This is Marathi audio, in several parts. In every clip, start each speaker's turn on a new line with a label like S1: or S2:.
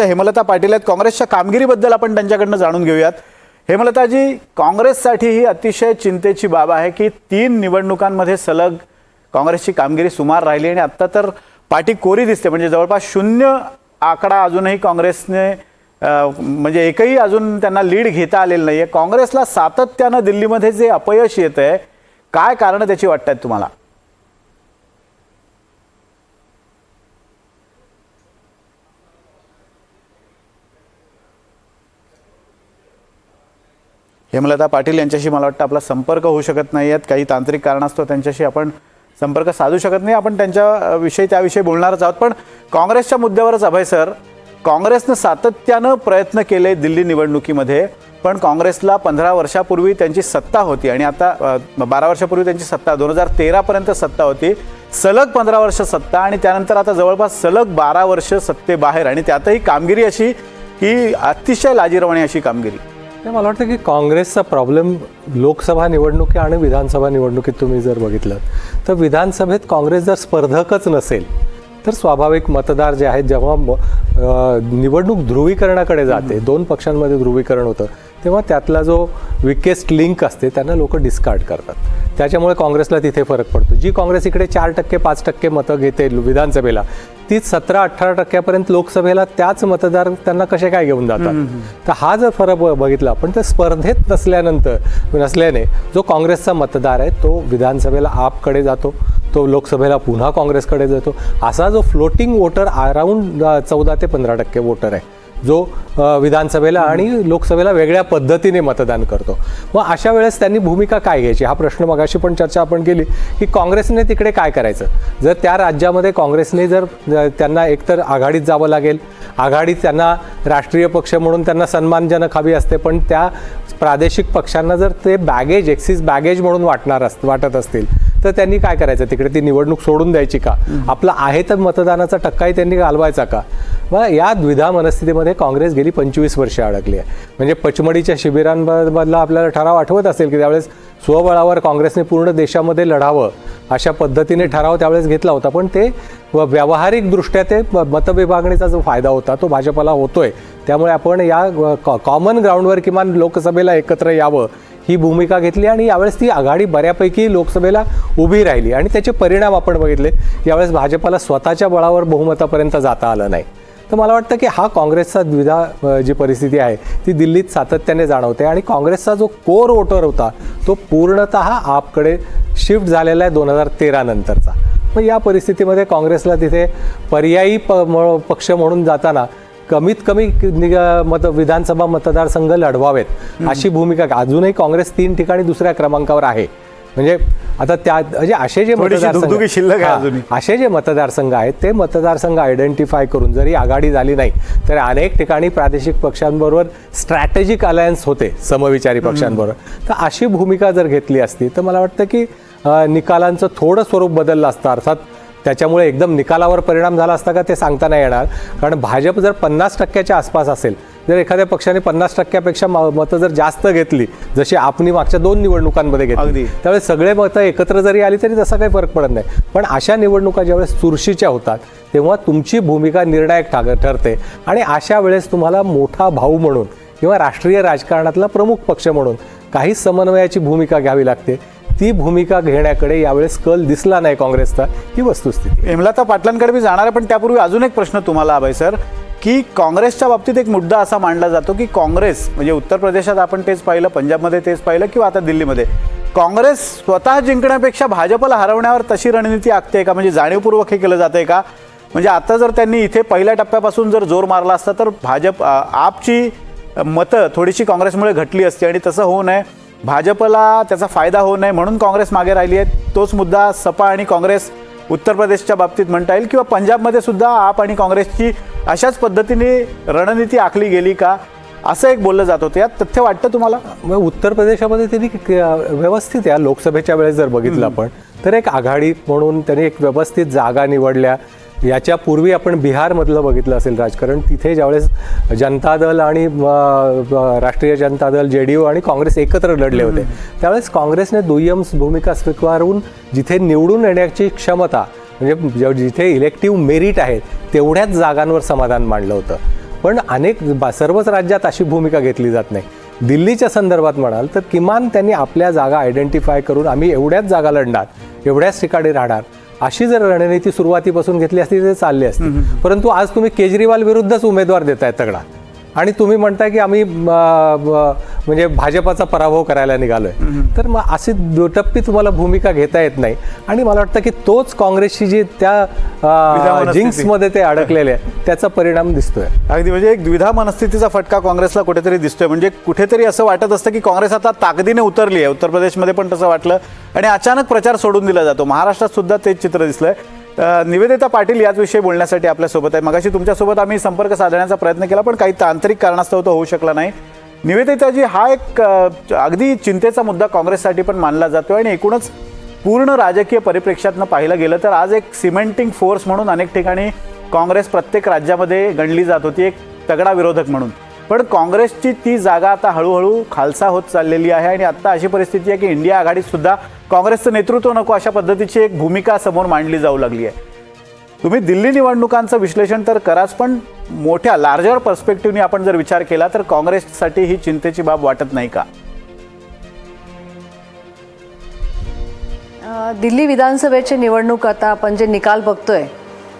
S1: हेमलता पाटील आहेत. काँग्रेसच्या कामगिरीबद्दल आपण त्यांच्याकडनं जाणून घेऊयात. हेमलताजी काँग्रेससाठी ही अतिशय चिंतेची बाब आहे की तीन निवडणुकांमध्ये सलग काँग्रेसची कामगिरी सुमार राहिली आणि आत्ता तर पाठी कोरी दिसते. म्हणजे जवळपास शून्य आकडा अजूनही काँग्रेसने म्हणजे एकही अजून त्यांना लीड घेता आलेलं नाही आहे काँग्रेसला सातत्यानं दिल्लीमध्ये जे अपयश येत आहे काय कारणं त्याची वाटतात तुम्हाला? हेमलता पाटील यांच्याशी मला वाटतं आपला संपर्क होऊ शकत नाही आहेत काही तांत्रिक कारणास्तव त्यांच्याशी आपण संपर्क साधू शकत नाही. आपण त्यांच्याविषयी त्याविषयी बोलणारच आहोत. पण काँग्रेसच्या मुद्द्यावरच अभय सर काँग्रेसनं सातत्यानं प्रयत्न केले दिल्ली निवडणुकीमध्ये पण काँग्रेसला पंधरा वर्षापूर्वी त्यांची सत्ता होती आणि आता बारा वर्षापूर्वी त्यांची सत्ता दोन हजार तेरापर्यंत सत्ता होती. सलग पंधरा वर्ष सत्ता आणि त्यानंतर आता जवळपास सलग बारा वर्ष सत्तेबाहेर आणि त्यातही कामगिरी अशी की अतिशय लाजिरवाणी अशी कामगिरी.
S2: मला वाटतं की काँग्रेसचा प्रॉब्लेम लोकसभा निवडणुकी आणि विधानसभा निवडणुकीत तुम्ही जर बघितलं तर विधानसभेत काँग्रेस जर स्पर्धकच नसेल तर स्वाभाविक मतदार जे आहेत जेव्हा निवडणूक ध्रुवीकरणाकडे जाते दोन पक्षांमध्ये ध्रुवीकरण होतं तेव्हा त्यातला जो विकेस्ट लिंक असते त्यांना लोक डिस्कार्ड करतात. त्याच्यामुळे काँग्रेसला तिथे फरक पडतो. जी काँग्रेस इकडे चार टक्के पाच टक्के मतं घेते विधानसभेला तीच सतरा अठरा टक्क्यापर्यंत लोकसभेला त्याच मतदार त्यांना कसे काय घेऊन जातात? तर हा जर फरक बघितला आपण तर स्पर्धेत नसल्यानंतर नसल्याने जो काँग्रेसचा मतदार आहे तो विधानसभेला आपकडे जातो तो लोकसभेला पुन्हा काँग्रेसकडे जातो. असा जो फ्लोटिंग वोटर अराऊंड चौदा ते पंधरा टक्के वोटर आहे जो विधानसभेला आणि लोकसभेला वेगळ्या पद्धतीने मतदान करतो. मग अशा वेळेस त्यांनी भूमिका काय घ्यायची? हा प्रश्न मगाशी पण चर्चा आपण केली की काँग्रेसने तिकडे काय करायचं? जर त्या राज्यामध्ये काँग्रेसने जर त्यांना एकतर आघाडीत जावं लागेल आघाडीत त्यांना राष्ट्रीय पक्ष म्हणून त्यांना सन्मानजनक हवी असते पण त्या प्रादेशिक पक्षांना जर ते बॅगेज एक्सिस बॅगेज म्हणून वाटणार अस वाटत असतील तर त्यांनी काय करायचं? तिकडे ती निवडणूक सोडून द्यायची का? आपला आहे तर मतदानाचा टक्काही त्यांनी घालवायचा का? मग या द्विधा मनस्थितीमध्ये काँग्रेस गेली पंचवीस वर्ष अडकली आहे. म्हणजे पचमडीच्या शिबिरांमधला आपल्याला ठराव आठवत असेल की त्यावेळेस स्वबळावर काँग्रेसने पूर्ण देशामध्ये लढावं अशा पद्धतीने ठराव त्यावेळेस घेतला होता. पण ते व- व्यावहारिकदृष्ट्या ते म- मतविभागणीचा जो फायदा होता तो भाजपला होतोय. त्यामुळे आपण या कॉमन ग्राउंडवर किमान लोकसभेला एकत्र यावं ही भूमिका घेतली आणि यावेळेस ती आघाडी बऱ्यापैकी लोकसभेला उभी राहिली आणि त्याचे परिणाम आपण बघितले. यावेळेस भाजपला स्वतःच्या बळावर बहुमतापर्यंत जाता आलं नाही. तर मला वाटतं की हा काँग्रेसचा द्विधा जी परिस्थिती आहे ती दिल्लीत सातत्याने जाणवते आणि काँग्रेसचा जो कोर वोटर होता तो पूर्णत आपकडे शिफ्ट झालेला आहे दोन हजार तेरा नंतरचा. मग या परिस्थितीमध्ये काँग्रेसला तिथे पर्यायी प म- पक्ष म्हणून जाताना कमीत कमी मत विधानसभा मतदारसंघ लढवावेत अशी भूमिका अजूनही काँग्रेस तीन ठिकाणी दुसऱ्या क्रमांकावर आहे. म्हणजे आता त्या म्हणजे असे जे मतदारसंघ-. असे जे मतदारसंघ आहेत ते मतदारसंघ आयडेंटिफाय करून जरी आघाडी झाली नाही तर अनेक ठिकाणी प्रादेशिक पक्षांबरोबर स्ट्रॅटेजिक अलायन्स होते समविचारी पक्षांबरोबर. तर अशी भूमिका जर घेतली असती तर मला वाटतं की निकालांचं थोडं स्वरूप बदललं असतं अर्थात त्याच्यामुळे एकदम निकालावर परिणाम झाला असता का ते सांगता नाही येणार. कारण भाजप जर पन्नास टक्क्याच्या आसपास असेल जर एखाद्या पक्षाने पन्नास टक्क्यापेक्षा मतं जर जास्त घेतली जशी आपणी मागच्या दोन निवडणुकांमध्ये. घेतली त्यावेळेस सगळे मतं एकत्र जरी आली तरी तसा काही फरक पडत नाही. पण अशा निवडणुका ज्यावेळेस चुरशीच्या होतात तेव्हा तुमची भूमिका निर्णायक ठा- ठरते. आणि अशा वेळेस तुम्हाला मोठा भाऊ म्हणून किंवा राष्ट्रीय राजकारणातला प्रमुख पक्ष म्हणून काही समन्वयाची भूमिका घ्यावी लागते. ती भूमिका घेण्याकडे यावेळेस कल दिसला नाही काँग्रेसचा ही वस्तुस्थिती.
S1: हेमलता पाटलांकडे मी जाणार आहे पण त्यापूर्वी अजून एक प्रश्न तुम्हाला अभय सर की काँग्रेसच्या बाबतीत एक मुद्दा असा मांडला जातो की काँग्रेस म्हणजे उत्तर प्रदेशात आपण तेच पाहिलं पंजाबमध्ये तेच पाहिलं किंवा आता दिल्लीमध्ये काँग्रेस स्वतः जिंकण्यापेक्षा भाजपला हरवण्यावर तशी रणनीती आखते का? म्हणजे जाणीवपूर्वक हे केलं जाते का? म्हणजे आता जर त्यांनी इथे पहिल्या टप्प्यापासून जर जोर मारला असता तर भाजप आपची मतं थोडीशी काँग्रेसमुळे घटली असती आणि तसं होऊ नये. भाजपला त्याचा फायदा होऊ नये म्हणून काँग्रेस मागे राहिली आहे. तोच मुद्दा सपा आणि काँग्रेस उत्तर प्रदेशच्या बाबतीत म्हणता येईल किंवा पंजाबमध्ये सुद्धा आप आणि काँग्रेसची अशाच पद्धतीने रणनीती आखली गेली का? असं एक बोललं जात होतं. यात तथ्य वाटतं तुम्हाला?
S2: मग उत्तर प्रदेशामध्ये त्यांनी व्यवस्थित या लोकसभेच्या वेळेस जर बघितलं आपण तर एक आघाडी म्हणून त्यांनी एक व्यवस्थित जागा निवडल्या. याच्या पूर्वी आपण बिहारमधलं बघितलं असेल राजकारण तिथे ज्यावेळेस जनता दल आणि राष्ट्रीय जनता दल जे डी यू आणि काँग्रेस एकत्र लढले होते. त्यावेळेस काँग्रेसने दुय्यम भूमिका स्वीकारून जिथे निवडून येण्याची क्षमता म्हणजे जिथे इलेक्टिव्ह मेरिट आहे तेवढ्याच जागांवर समाधान मांडलं होतं. पण अनेक सर्वच राज्यात अशी भूमिका घेतली जात नाही. दिल्लीच्या संदर्भात म्हणाल तर किमान त्यांनी आपल्या जागा आयडेंटिफाय करून आम्ही एवढ्याच जागा लढणार एवढ्याच ठिकाणी राहणार. अशी जर रणनीती सुरुवातीपासून घेतली असती तर चालली असती. परंतु आज तुम्ही केजरीवाल विरुद्धच उमेदवार देताय तगडा. आणि तुम्ही म्हणताय की आम्ही म्हणजे भाजपाचा पराभव करायला निघालोय. तर मग अशी दुटप्पी तुम्हाला भूमिका घेता येत नाही. आणि मला वाटतं की तोच काँग्रेसची जी त्या. जिंक्समध्ये ते अडकलेले आहे त्याचा परिणाम दिसतोय.
S1: अगदी म्हणजे एक द्विधा मनस्थितीचा फटका काँग्रेसला कुठेतरी दिसतोय. म्हणजे कुठेतरी असं वाटत असतं की काँग्रेस आता ताकदीने उतरली आहे. उत्तर प्रदेशमध्ये पण तसं वाटलं. आणि अचानक प्रचार सोडून दिला जातो. महाराष्ट्रात सुद्धा तेच चित्र दिसलंय. निवेदिता पाटील याचविषयी बोलण्यासाठी आपल्यासोबत आहे. मगाशी तुमच्यासोबत आम्ही संपर्क साधण्याचा प्रयत्न केला पण काही तांत्रिक कारणास्तव तो होऊ शकला नाही. निवेदिताजी हा एक अगदी चिंतेचा मुद्दा काँग्रेससाठी पण मानला जातो आणि एकूणच पूर्ण राजकीय परिप्रेक्ष्यातनं पाहिलं गेलं तर आज एक सिमेंटिंग फोर्स म्हणून अनेक ठिकाणी काँग्रेस प्रत्येक राज्यामध्ये गणली जात होती एक तगडा विरोधक म्हणून. पण काँग्रेसची ती जागा आता हळूहळू खालसा होत चाललेली आहे आणि आता अशी परिस्थिती आहे की इंडिया आघाडीत सुद्धा काँग्रेसचं नेतृत्व नको अशा पद्धतीची एक भूमिका समोर मांडली जाऊ लागली आहे. तुम्ही दिल्ली निवडणुकांचं विश्लेषण तर कराच पण मोठ्या लार्जर पर्स्पेक्टिव्हनी आपण जर विचार केला तर काँग्रेससाठी ही चिंतेची बाब वाटत नाही का?
S3: दिल्ली विधानसभेची निवडणूक आता आपण जे निकाल बघतोय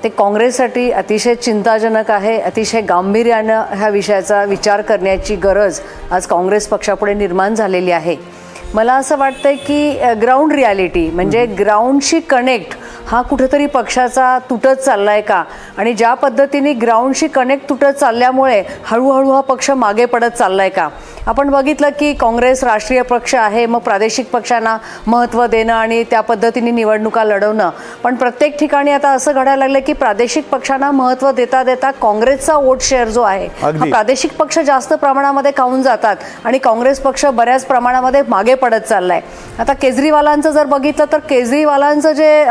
S3: ते काँग्रेससाठी अतिशय चिंताजनक आहे अतिशय गांभीर्यानं ह्या विषयाचा विचार करण्याची गरज आज काँग्रेस पक्षापुढे निर्माण झालेली आहे. मला असं वाटतंय की ग्राउंड रियालिटी म्हणजे ग्राउंडशी कनेक्ट हा कुठेतरी पक्षाचा तुटत चाललाय का? आणि ज्या पद्धतीने ग्राउंडशी कनेक्ट तुटत चालल्यामुळे हळूहळू हा पक्ष मागे पडत चाललाय का? आपण बघितलं की काँग्रेस राष्ट्रीय पक्ष आहे मग प्रादेशिक पक्षांना महत्त्व देणं आणि त्या पद्धतीने निवडणुका लढवणं. पण प्रत्येक ठिकाणी आता असं घडायला लागलं की प्रादेशिक पक्षांना महत्त्व देता देता काँग्रेसचा वोट शेअर जो आहे. हा प्रादेशिक पक्ष जास्त प्रमाणामध्ये खाऊन जातात आणि काँग्रेस पक्ष बऱ्याच प्रमाणामध्ये मागे पडत चाललाय. आता केजरीवालांचं जर बघितलं तर केजरीवालांचं जे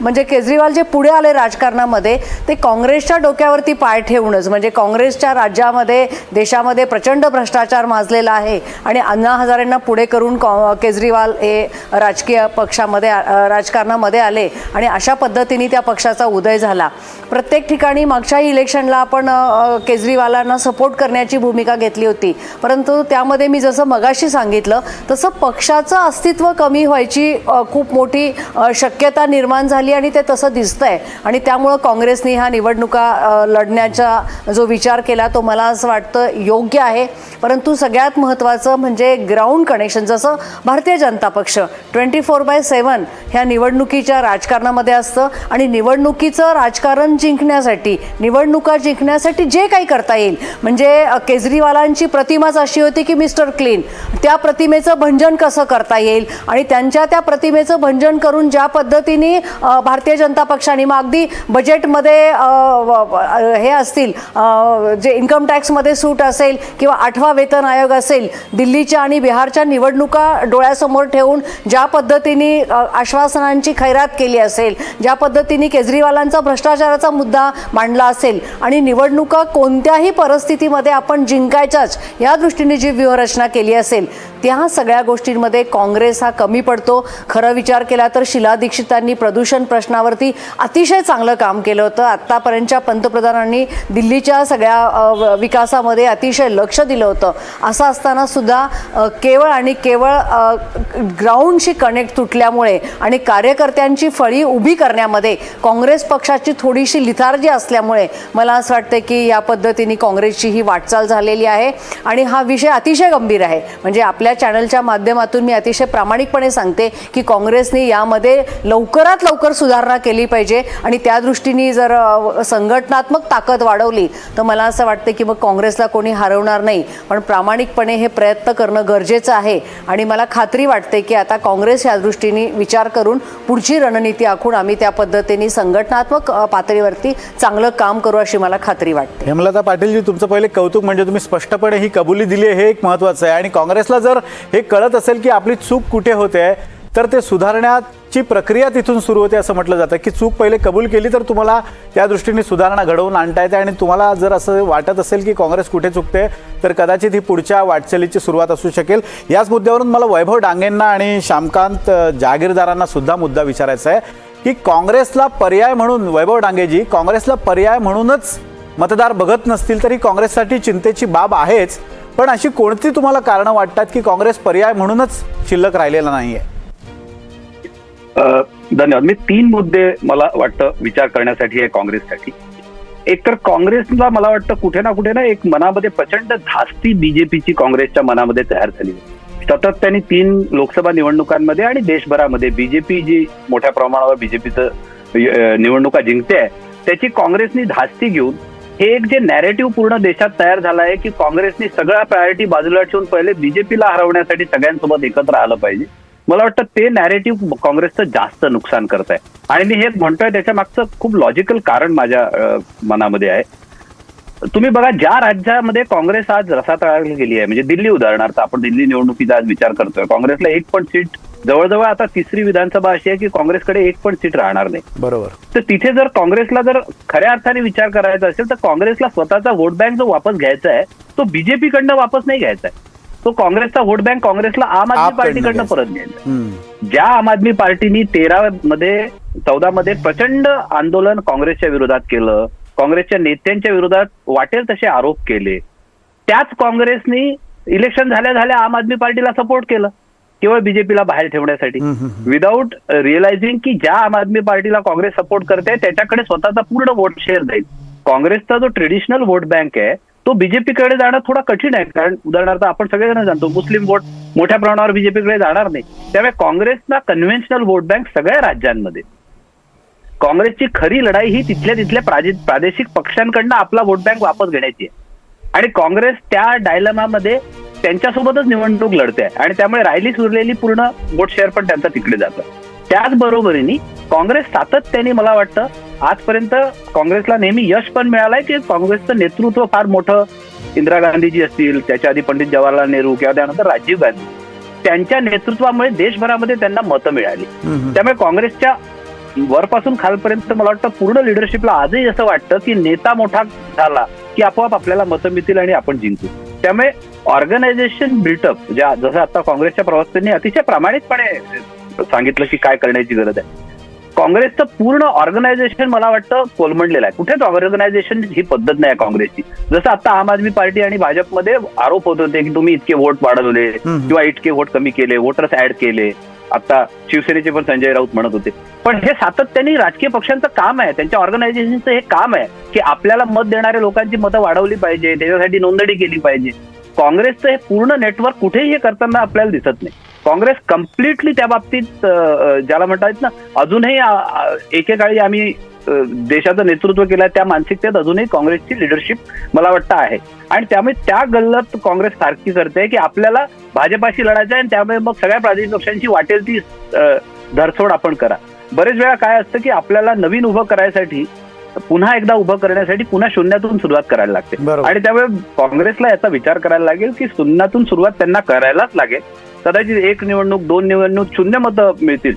S3: म्हणजे केजरीवाल जे पुढे आले राजकारणामध्ये ते काँग्रेसच्या डोक्यावरती पाय ठेवूनच म्हणजे काँग्रेसच्या राज्यामध्ये देशामध्ये प्रचंड भ्रष्टाचार माजलेला आहे आणि अण्णा हजारेंना पुढे करून कॉ- केजरीवाल हे राजकीय पक्षामध्ये राजकारणामध्ये आले आणि अशा पद्धतीने त्या पक्षाचा उदय झाला. प्रत्येक ठिकाणी मागच्याही इलेक्शनला आपण केजरीवालांना सपोर्ट करण्याची भूमिका घेतली होती. परंतु त्यामध्ये मी जसं मगाशी सांगितलं तसं पक्षाचं अस्तित्व कमी व्हायची खूप मोठी शक्यता निर्माण झाली आणि ते तसं दिसतंय. आणि त्यामुळं काँग्रेसने ह्या निवडणुका लढण्याचा जो विचार केला तो मला असं वाटतं योग्य आहे. परंतु सगळ्यात महत्त्वाचं म्हणजे ग्राउंड कनेक्शन जसं भारतीय जनता पक्ष ट्वेंटी फोर बाय सेवन ह्या निवडणुकीच्या राजकारणामध्ये असतं. आणि निवडणुकीचं राजकारण जिंकण्यासाठी निवडणुका जिंकण्यासाठी जे काही करता येईल म्हणजे केजरीवालांची प्रतिमाच अशी होती की मिस्टर क्लीन त्या प्रतिमेचं भंजन कसं करता येईल? आणि त्यांच्या त्या प्रतिमेचं भंजन करून ज्या पद्धतीने भारतीय जनता पक्षाने मग अगदी बजेटमध्ये हे असतील जे इन्कम टॅक्समध्ये सूट असेल किंवा आठवा वेतन आयोग असेल दिल्लीच्या आणि बिहारच्या निवडणुका डोळ्यासमोर ठेवून ज्या पद्धतीने आश्वासनांची खैरात केली असेल ज्या पद्धतीने केजरीवालांचा भ्रष्टाचाराचा मुद्दा मांडला असेल आणि निवडणुका कोणत्याही परिस्थितीमध्ये आपण जिंकायच्याच या दृष्टीने जी व्यूहरचना केली असेल त्या सगळ्या गोष्टींमध्ये काँग्रेस हा कमी पडतो. खरं विचार केला तर शिला दीक्षितांनी प्रदूषण प्रश्नावरती अतिशय चांगलं काम केलं होतं. आत्तापर्यंतच्या पंतप्रधानांनी दिल्लीच्या सगळ्या व- विकासामध्ये अतिशय लक्ष दिलं होतं. असं असताना सुद्धा केवळ आणि केवळ ग्राउंडशी कनेक्ट तुटल्यामुळे आणि कार्यकर्त्यांची फळी उभी करण्यामध्ये काँग्रेस पक्षाची थोडीशी लिथार्जी असल्यामुळे मला असं वाटतं की या पद्धतीने काँग्रेसची ही वाटचाल झालेली आहे. आणि हा विषय अतिशय गंभीर आहे. म्हणजे आपल्या चॅनलच्या माध्यमातून मी अतिशय प्रामाणिकपणे सांगते की काँग्रेसने यामध्ये लवकरात लवकर सुधारणा केली पाहिजे आणि त्या दृष्टीने जर संघटनात्मक ताकद वाढवली तर मला असं वाटतं की मग काँग्रेसला कोणी हरवणार नाही. पण प्रामाणिकपणे हे प्रयत्न करणं गरजेचं आहे. आणि मला खात्री वाटते की आता काँग्रेस या दृष्टीने विचार करून पुढची रणनीती आखून आम्ही त्या पद्धतीने संघटनात्मक पातळीवरती चांगलं काम करू अशी मला खात्री वाटते.
S1: हेमलता पाटीलजी तुमचं पहिले कौतुक म्हणजे तुम्ही स्पष्टपणे ही कबुली दिली आहे हे एक महत्त्वाचं आहे. आणि काँग्रेसला जर हे कळत असेल की आपली चूक कुठे होते तर ते सुधारण्याची प्रक्रिया तिथून सुरू होते असं म्हटलं जातं. की चूक पहिले कबूल केली तर तुम्हाला त्या दृष्टीने सुधारणा घडवून आणता येते आणि तुम्हाला जर असं वाटत असेल की काँग्रेस कुठे चुकते तर कदाचित ही पुढच्या वाटचालीची सुरुवात असू शकेल. याच मुद्द्यावरून मला वैभव डांगेंना आणि श्यामकांत जागीरदारांना सुद्धा मुद्दा विचारायचा आहे की काँग्रेसला पर्याय म्हणून वैभव डांगेजी काँग्रेसला पर्याय म्हणूनच मतदार बघत नसतील तरी काँग्रेससाठी चिंतेची बाब आहेच. पण अशी कोणती तुम्हाला कारणं वाटतात की काँग्रेस पर्याय म्हणूनच शिल्लक राहिलेला नाहीये?
S4: धन्यवाद. मी तीन मुद्दे मला वाटतं विचार करण्यासाठी आहे काँग्रेससाठी. एक तर काँग्रेसला मला वाटतं कुठे ना कुठे ना एक मनामध्ये प्रचंड धास्ती बीजेपीची काँग्रेसच्या मनामध्ये तयार झाली सतत त्यांनी तीन लोकसभा निवडणुकांमध्ये आणि देशभरामध्ये बीजेपी जी मोठ्या प्रमाणावर बीजेपीचं निवडणुका जिंकते त्याची काँग्रेसनी धास्ती घेऊन हे एक जे नॅरेटिव्ह पूर्ण देशात तयार झालं आहे की काँग्रेसने सगळ्या प्रायोरिटी बाजूला ठेवून पहिले बीजेपीला हरवण्यासाठी सगळ्यांसोबत एकत्र आलं पाहिजे. मला वाटतं ते नॅरेटिव्ह काँग्रेसचं जास्त नुकसान करत आहे आणि मी हे म्हणतोय त्याच्या मागचं खूप लॉजिकल कारण माझ्या मनामध्ये आहे. तुम्ही बघा ज्या राज्यामध्ये काँग्रेस आज रसातळाला गेली आहे म्हणजे दिल्ली उदाहरणार्थ आपण दिल्ली निवडणुकीचा आज विचार करतोय. काँग्रेसला एक पण सीट जवळजवळ आता तिसरी विधानसभा अशी आहे की काँग्रेसकडे एक पण सीट राहणार नाही.
S1: बरोबर.
S4: तर तिथे जर काँग्रेसला जर खऱ्या अर्थाने विचार करायचा असेल तर काँग्रेसला स्वतःचा वोट बँक जो वापस घ्यायचा आहे तो बीजेपी कडनं वापस नाही घ्यायचा आहे. तो काँग्रेसचा वोट बँक काँग्रेसला आम आदमी पार्टीकडनं. परत घ्यायचा. ज्या आम आदमी पार्टीनी तेरा मध्ये चौदा मध्ये प्रचंड आंदोलन काँग्रेसच्या विरोधात केलं काँग्रेसच्या नेत्यांच्या विरोधात वाटेल तसे आरोप केले त्याच काँग्रेसनी इलेक्शन झाल्या झाल्या आम आदमी पार्टीला सपोर्ट केलं. केवळ बीजेपीला बाहेर ठेवण्यासाठी. विदाऊट रिअलायझिंग की ज्या आम आदमी पार्टीला काँग्रेस सपोर्ट करते त्याच्याकडे स्वतःचा पूर्ण वोट शेअर जाईल. काँग्रेसचा जो ट्रेडिशनल वोट बँक आहे तो बीजेपीकडे जाणं थोडा कठीण आहे. कारण उदाहरणार्थ आपण सगळेजण जाणतो मुस्लिम वोट मोठ्या प्रमाणावर बीजेपीकडे जाणार नाही. त्यामुळे काँग्रेसचा कन्व्हेन्शनल वोट बँक सगळ्या राज्यांमध्ये. काँग्रेसची खरी लढाई ही तिथल्या तिथल्या प्रादेशिक पक्षांकडनं आपला वोट बँक वापस घेण्याची आहे. आणि काँग्रेस त्या डायलमामध्ये त्यांच्यासोबतच निवडणूक लढते. आहे आणि त्यामुळे राहिली सुरलेली पूर्ण वोट शेअर पण त्यांचं तिकडे जातं. त्याचबरोबरीने काँग्रेस सातत्याने मला वाटतं आजपर्यंत काँग्रेसला नेहमी यश पण मिळालंय की काँग्रेसचं नेतृत्व फार मोठं इंदिरा गांधीजी असतील त्याच्या आधी पंडित जवाहरलाल नेहरू किंवा त्यानंतर राजीव गांधी. त्यांच्या नेतृत्वामुळे देशभरामध्ये त्यांना मतं मिळाली. त्यामुळे काँग्रेसच्या वरपासून खालपर्यंत मला वाटतं पूर्ण लिडरशिपला आजही असं वाटतं की नेता मोठा झाला. की आपोआप आपल्याला मतं मिळतील आणि आपण जिंकू. त्यामुळे ऑर्गनायझेशन बिल्टअप ज्या जसं आता काँग्रेसच्या प्रवक्त्यांनी अतिशय प्रामाणिकपणे सांगितलं की काय करण्याची गरज आहे. काँग्रेसचं पूर्ण ऑर्गनायझेशन मला वाटतं कोलमडलेलं आहे. कुठेच ऑर्गनायझेशन ही पद्धत नाही आहे काँग्रेसची. जसं आता आम आदमी पार्टी आणि भाजपमध्ये आरोप होत होते की तुम्ही इतके वोट वाढवले. किंवा इतके वोट कमी केले वोटर्स ऍड केले. आता शिवसेनेचे पण संजय राऊत म्हणत होते. पण हे सातत्याने राजकीय पक्षांचं काम आहे. त्यांच्या ऑर्गनायझेशनचं हे काम आहे की आपल्याला मत देणाऱ्या लोकांची मतं वाढवली पाहिजे. त्याच्यासाठी नोंदणी केली पाहिजे. काँग्रेसचं हे पूर्ण नेटवर्क कुठेही हे करताना आपल्याला दिसत नाही. काँग्रेस कम्प्लिटली त्या बाबतीत ज्याला म्हणतात ना अजूनही एकेकाळी आम्ही देशाचं नेतृत्व केलं त्या मानसिकतेत अजूनही काँग्रेसची लिडरशिप मला वाटतं आहे. आणि त्यामुळे त्या गल्लत काँग्रेस सारखी करते की आपल्याला भाजपाशी लढायचं आहे आणि त्यामुळे मग सगळ्या प्रादेशिक पक्षांची वाटेल ती धरसोड आपण करा. बरेच वेळा काय असतं की आपल्याला नवीन उभं करायसाठी पुन्हा एकदा उभं करण्यासाठी पुन्हा शून्यातून सुरुवात करायला लागते. आणि त्यामुळे काँग्रेसला याचा विचार करायला लागेल की शून्यातून सुरुवात त्यांना करायलाच लागेल. कदाचित एक निवडणूक दोन निवडणूक शून्य मतं मिळतील.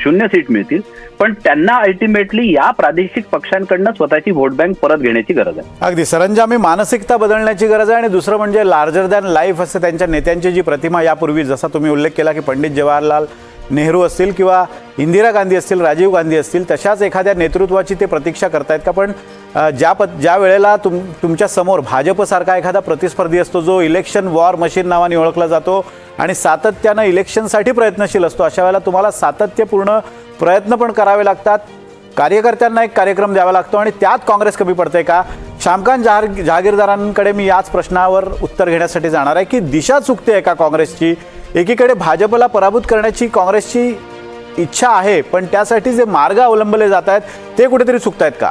S4: शून्य सीट मिळतील. पण त्यांना अल्टिमेटली या प्रादेशिक पक्षांकडनं स्वतःची वोट बँक परत घेण्याची गरज आहे.
S1: अगदी. सरंजामी मानसिकता बदलण्याची गरज आहे आणि दुसरं म्हणजे लार्जर दॅन लाईफ असं त्यांच्या नेत्यांची जी प्रतिमा यापूर्वी जसा तुम्ही उल्लेख केला की पंडित जवाहरलाल नेहरू असतील किंवा इंदिरा गांधी असतील राजीव गांधी असतील तशाच एखाद्या नेतृत्वाची ते प्रतीक्षा करतायत का? पण ज्या प ज्या वेळेला तुम तुमच्यासमोर भाजपसारखा एखादा प्रतिस्पर्धी असतो जो इलेक्शन वॉर मशीन नावाने ओळखला जातो आणि सातत्यानं इलेक्शनसाठी प्रयत्नशील असतो अशा वेळेला तुम्हाला सातत्यपूर्ण प्रयत्न पण करावे लागतात. कार्यकर्त्यांना एक कार्यक्रम द्यावा लागतो आणि त्यात काँग्रेस कमी पडते का? श्यामकांत जहार जहागीरदारांकडे मी याच प्रश्नावर उत्तर घेण्यासाठी जाणार आहे की दिशा चुकते आहे का काँग्रेसची? एकीकडे भाजपला पराभूत करण्याची काँग्रेसची इच्छा आहे पण त्यासाठी जे मार्ग अवलंबले जात आहेत ते कुठेतरी चुकत आहेत का?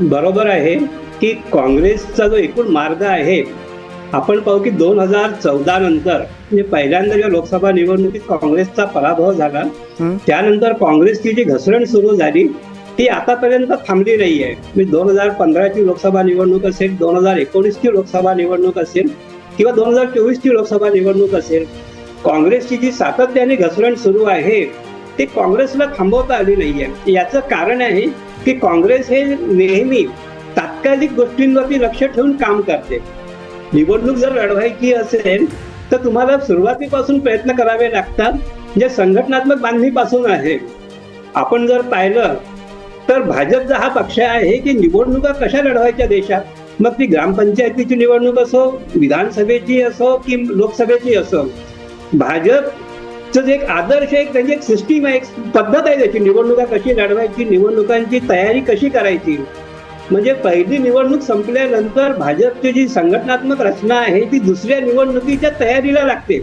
S5: बरोबर आहे की काँग्रेसचा जो एकूण मार्ग आहे आपण पाहू की दोन हजार चौदा नंतर म्हणजे पहिल्यांदा जेव्हा लोकसभा निवडणुकीत काँग्रेसचा पराभव झाला. त्यानंतर काँग्रेसची जी घसरण सुरू झाली ती आतापर्यंत थांबली नाही आहे म्हणजे दोन हजार पंधराची लोकसभा निवडणूक असेल दोन हजार एकोणीसची लोकसभा निवडणूक असेल किंवा दोन हजार चोवीसची लोकसभा निवडणूक असेल काँग्रेसची जी सातत्याने घसरण सुरू आहे ती काँग्रेसला थांबवता आली नाहीये याचं कारण आहे की काँग्रेस हे नेहमी तात्कालिक गोष्टींवरती लक्ष ठेवून काम करते. निवडणूक जर लढवायची असेल तर तुम्हाला सुरुवातीपासून प्रयत्न करावे लागतात जे संघटनात्मक बांधणीपासून आहे. आपण जर पाहिलं तर भाजपचा हा पक्ष आहे की निवडणुका कशा लढवायच्या देशात? मग ती ग्रामपंचायतीची निवडणूक असो विधानसभेची असो की लोकसभेची असो. भाजप तर एक आदर्श एक त्यांची एक सिस्टीम आहे एक पद्धत आहे त्याची. निवडणुका कशी लढवायची निवडणुकांची तयारी कशी करायची? म्हणजे पहिली निवडणूक संपल्यानंतर भाजपची जी संघटनात्मक रचना आहे ती दुसऱ्या निवडणुकीच्या तयारीला लागते.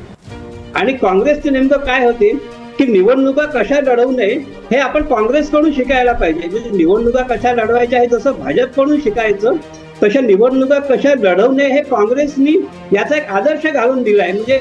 S5: आणि काँग्रेसचे नेमकं काय होते की निवडणुका कशा लढवू नये हे आपण काँग्रेसकडून शिकायला पाहिजे. म्हणजे निवडणुका कशा लढवायच्या आहे जसं भाजपकडून शिकायचं तशा निवडणुका कशा लढवू नये हे काँग्रेसनी याचा एक आदर्श घालून दिला आहे म्हणजे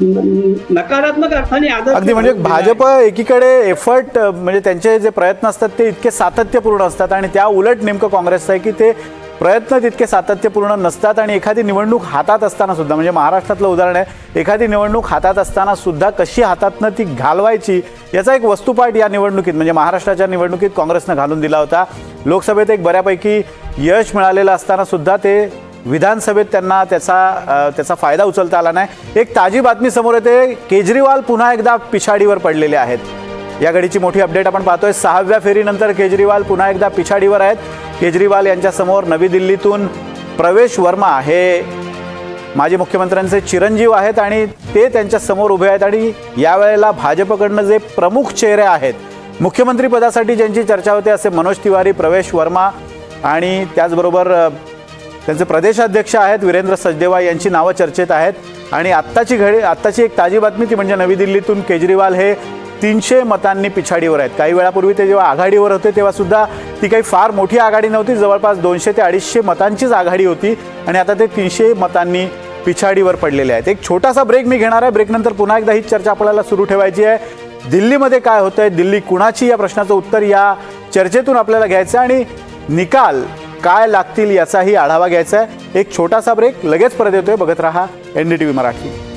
S5: नकारात्मक अर्थाने
S1: अगदी म्हणजे. भाजप एकीकडे एफर्ट म्हणजे त्यांचे जे प्रयत्न असतात ते इतके सातत्यपूर्ण असतात आणि त्या उलट नेमकं काँग्रेसचं आहे की ते प्रयत्न तितके सातत्यपूर्ण नसतात आणि एखादी निवडणूक हातात असताना सुद्धा म्हणजे महाराष्ट्रातलं उदाहरण आहे एखादी निवडणूक हातात असताना सुद्धा कशी हातातनं ती घालवायची याचा एक वस्तुपाठ या निवडणुकीत म्हणजे महाराष्ट्राच्या निवडणुकीत काँग्रेसनं घालून दिला होता लोकसभेत एक बऱ्यापैकी यश मिळालेलं असताना सुद्धा ते विधानसभेत त्यांना त्याचा त्याचा फायदा उचलता आला नाही. एक ताजी बातमी समोर येते. केजरीवाल पुन्हा एकदा पिछाडीवर पडलेले आहेत. या घडीची मोठी अपडेट आपण पाहतोय. सहाव्या फेरीनंतर केजरीवाल पुन्हा एकदा पिछाडीवर आहेत. केजरीवाल यांच्यासमोर नवी दिल्लीतून प्रवेश वर्मा हे माजी मुख्यमंत्र्यांचे चिरंजीव आहेत आणि ते त्यांच्यासमोर उभे आहेत आणि यावेळेला भाजपकडनं जे प्रमुख चेहरे आहेत मुख्यमंत्री पदासाठी ज्यांची चर्चा होते असे मनोज तिवारी प्रवेश वर्मा आणि त्याचबरोबर त्यांचे प्रदेशाध्यक्ष आहेत वीरेंद्र सचदेवा यांची नावं चर्चेत आहेत. आणि आत्ताची घडी आत्ताची एक ताजी बातमी ती म्हणजे नवी दिल्लीतून केजरीवाल हे तीनशे मतांनी पिछाडीवर आहेत. काही वेळापूर्वी ते जेव्हा आघाडीवर होते तेव्हा सुद्धा ती काही फार मोठी आघाडी नव्हती. जवळपास दोनशे ते अडीचशे मतांचीच आघाडी होती आणि आता ते तीनशे मतांनी पिछाडीवर पडलेले आहेत. एक छोटासा ब्रेक मी घेणार आहे. ब्रेकनंतर पुन्हा एकदा ही चर्चा आपल्याला सुरू ठेवायची आहे. दिल्लीमध्ये काय होतंय? दिल्ली कुणाची या प्रश्नाचं उत्तर या चर्चेतून आपल्याला घ्यायचं आणि निकाल काय लागतील याचाही आढावा घ्यायचा आहे. एक छोटासा ब्रेक लगेच परत येतोय. बघत राहा N D T V Marathi.